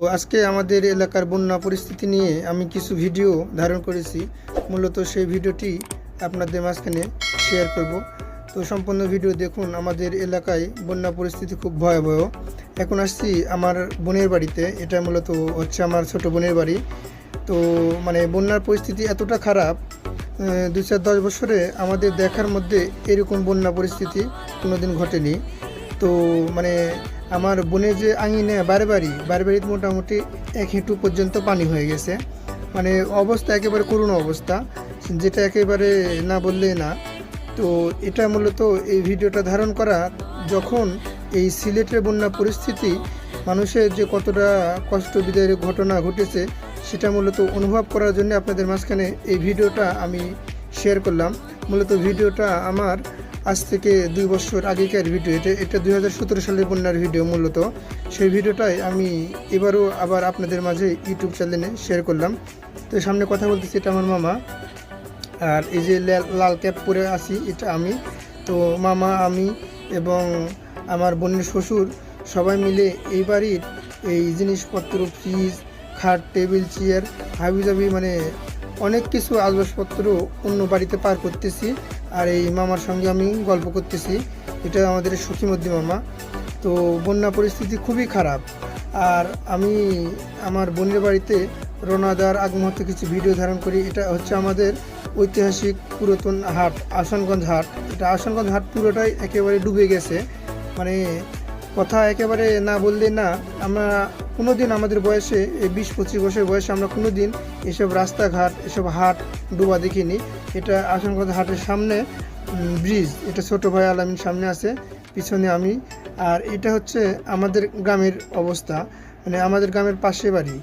তো আজকে আমাদের এলাকার বন্যা পরিস্থিতি নিয়ে আমি কিছু ভিডিও ধারণ করেছি। মূলত সেই ভিডিওটি আপনাদের মাঝখানে শেয়ার করব। তো সম্পূর্ণ ভিডিও দেখুন, আমাদের এলাকায় বন্যা পরিস্থিতি খুব ভয়াবহ। এখন আসছি আমার বোনের বাড়িতে, এটা মূলত হচ্ছে আমার ছোট বোনের বাড়ি। তো মানে বন্যার পরিস্থিতি এতটা খারাপ দুই চার দশ বছরে আমাদের দেখার মধ্যে এরকম বন্যা পরিস্থিতি কোনোদিন ঘটেনি। তো মানে আমার বোনের যে আঙিনে বারে বাড়ি বারে বাড়িতে মোটামুটি এক হেঁটু পর্যন্ত পানি হয়ে গেছে। মানে অবস্থা একেবারে করুণ অবস্থা, যেটা একেবারে না বললে না। তো এটা মূলত এই ভিডিওটা ধারণ করা, যখন এই সিলেটের বন্যা পরিস্থিতি, মানুষের যে কতটা কষ্ট বিদায়ের ঘটনা ঘটেছে, সেটা মূলত অনুভব করার জন্য আপনাদের মাঝখানে এই ভিডিওটা আমি শেয়ার করলাম। মূলত ভিডিওটা আমার আজ থেকে দুই বছর আগেকার ভিডিও, এটা এটা দুই হাজার সতেরো সালের বন্যার ভিডিও মূলত। সেই ভিডিওটাই আমি এবারও আবার আপনাদের মাঝে ইউটিউব চ্যানেলে শেয়ার করলাম। তো সামনে কথা বলতেছি, এটা আমার মামা। আর এই যে লাল ক্যাপ পরে আছি, এটা আমি। তো মামা, আমি এবং আমার বোনের শ্বশুর সবাই মিলে এই বাড়ির এই জিনিসপত্র, ফ্রিজ, খাট, টেবিল, চেয়ার, হাবিজাবি মানে অনেক কিছু আসবাবপত্র অন্য বাড়িতে পার করতেছি। আর এই মামার সঙ্গে আমি গল্প করতেছি। এটা আমাদের সুখীমদ্দি মামা। তো বন্যা পরিস্থিতি খুবই খারাপ। আর আমি আমার বোনের বাড়িতে রোনাদার আগ মুহূর্তে কিছু ভিডিও ধারণ করি। এটা হচ্ছে আমাদের ঐতিহাসিক পুরাতন হাট, আসানগঞ্জ হাট। এটা আসানগঞ্জ হাট পুরোটাই একেবারে ডুবে গেছে। মানে কথা একেবারে না বললে না, আমরা কোনো দিন আমাদের বয়সে, এই বিশ পঁচিশ বছর বয়সে আমরা কোনো দিন এসব রাস্তাঘাট, এসব হাট ডুবা দেখিনি। এটা আসানগঞ্জ হাটের সামনে ব্রিজ। এটা ছোট ভাই আলামিন সামনে আছে, পিছনে আমি। আর এটা হচ্ছে আমাদের গ্রামের অবস্থা মানে আমাদের গ্রামের পাশে বাড়ি।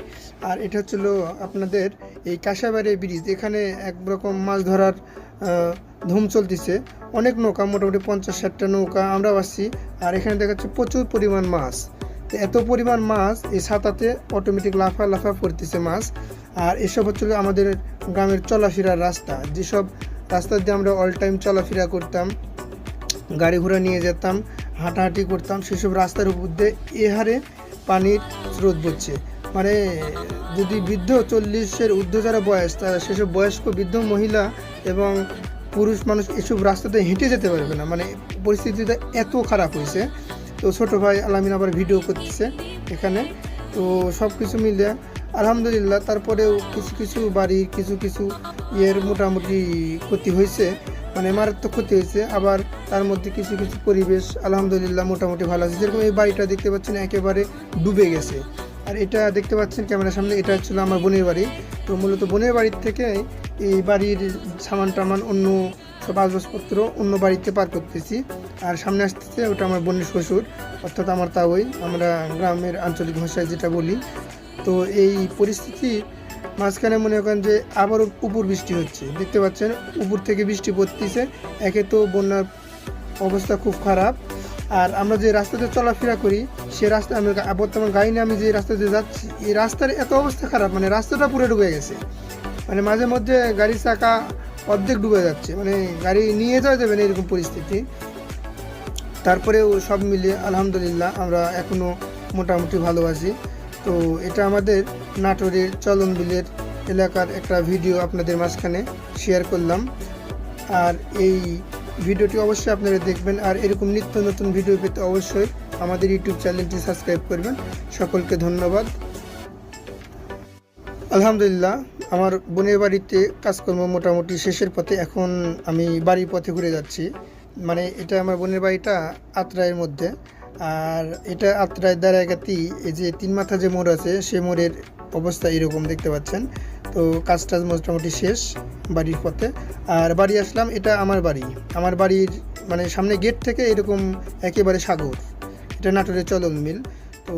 আর এটা হচ্ছিল আপনাদের এই কাঁসাবাড়ি ব্রিজ। এখানে একরকম মাছ ধরার ধুম চলতেছে। অনেক নৌকা, মোটামুটি পঞ্চাশ ষাটটা নৌকা আমরা আসছি। আর এখানে দেখা যাচ্ছে প্রচুর পরিমাণ মাছ। এত পরিমাণ মাছ, এই ছাতাতে অটোমেটিক লাফা লাফা পড়তেছে মাছ। আর এসব হচ্ছিল আমাদের গ্রামের চলাফেরার রাস্তা। যেসব রাস্তা দিয়ে আমরা অল টাইম চলাফেরা করতাম, গাড়ি ঘোড়া নিয়ে যেতাম, হাঁটাহাঁটি করতাম, সেসব রাস্তার উপর দিয়ে এ হারে পানির স্রোত বচ্ছে মানে যদি বৃদ্ধ চল্লিশের ঊর্ধ্ব যারা বয়স, তারা সেসব বয়স্ক বৃদ্ধ মহিলা এবং পুরুষ মানুষ এসব রাস্তাতে হেঁটে যেতে পারবে না। মানে পরিস্থিতিটা এত খারাপ হয়েছে তো ছোট ভাই আলামিন আবার ভিডিও করতেছে এখানে। তো সব কিছু মিলে আলহামদুলিল্লাহ, তারপরেও কিছু কিছু বাড়ি, কিছু কিছু ইয়ের মোটামুটি ক্ষতি হয়েছে মানে মারাত্মক ক্ষতি হয়েছে, আবার তার মধ্যে কিছু কিছু পরিবেশ আলহামদুলিল্লাহ মোটামুটি ভালো আছে। যেরকম এই বাড়িটা দেখতে পাচ্ছেন একেবারে ডুবে গেছে। আর এটা দেখতে পাচ্ছেন ক্যামেরার সামনে, এটা ছিল আমার বোনের বাড়ি। তো মূলত বোনের বাড়ির থেকে এই বাড়ির সামান টামান অন্য সব অন্য বাড়িতে পার করতেছি। আর সামনে আসতেছে ওটা আমার বোনের শ্বশুর, অর্থাৎ আমার তাওই আমরা গ্রামের আঞ্চলিক ভাষায় যেটা বলি। তো এই পরিস্থিতি মাঝখানে মনে করেন যে আবারও উপর বৃষ্টি হচ্ছে। দেখতে পাচ্ছেন, উপর থেকে বৃষ্টি পড়তেছে। একে তো বন্যার অবস্থা খুব খারাপ। আর আমরা যে রাস্তাতে চলাফেরা করি, সে রাস্তা আমি বর্তমান গাড়ি নিয়ে আমি যে রাস্তাতে যাচ্ছি, এই রাস্তার এত অবস্থা খারাপ মানে রাস্তাটা পুরো ডুবে গেছে। মানে মাঝে মধ্যে গাড়ির চাকা অর্ধেক ডুবে যাচ্ছে। মানে গাড়ি নিয়ে যাওয়া যাবে না এরকম পরিস্থিতি। তারপরেও সব মিলিয়ে আলহামদুলিল্লাহ আমরা এখনও মোটামুটি ভালো আছি। তো এটা আমাদের নাটোরের চলন বিলের এলাকার একটা ভিডিও আপনাদের মাঝখানে শেয়ার করলাম। আর এই ভিডিওটি অবশ্যই আপনারা দেখবেন। আর এরকম নিত্য নতুন ভিডিও পেতে অবশ্যই আমাদের ইউটিউব চ্যানেলটি সাবস্ক্রাইব করবেন। সকলকে ধন্যবাদ। আলহামদুলিল্লাহ, আমার বোনের বাড়িতে কাজকর্ম মোটামুটি শেষের পথে এখন আমি বাড়ির পথে ঘুরে যাচ্ছি। মানে এটা আমার বোনের বাড়িটা আত্রায়ের মধ্যে। আর এটা আত্রায় দাঁড়াগাতি এই যে তিন মাথা যে মোড় আছে, সে মোড়ের অবস্থা এরকম দেখতে পাচ্ছেন। তো কাজ টাজ মোটামুটি শেষ বাড়ির পথে। আর বাড়ি আসলাম, এটা আমার বাড়ি। আমার বাড়ির মানে সামনে গেট থেকে এরকম একেবারে সাগর। এটা নাটোরের চলন মিল। তো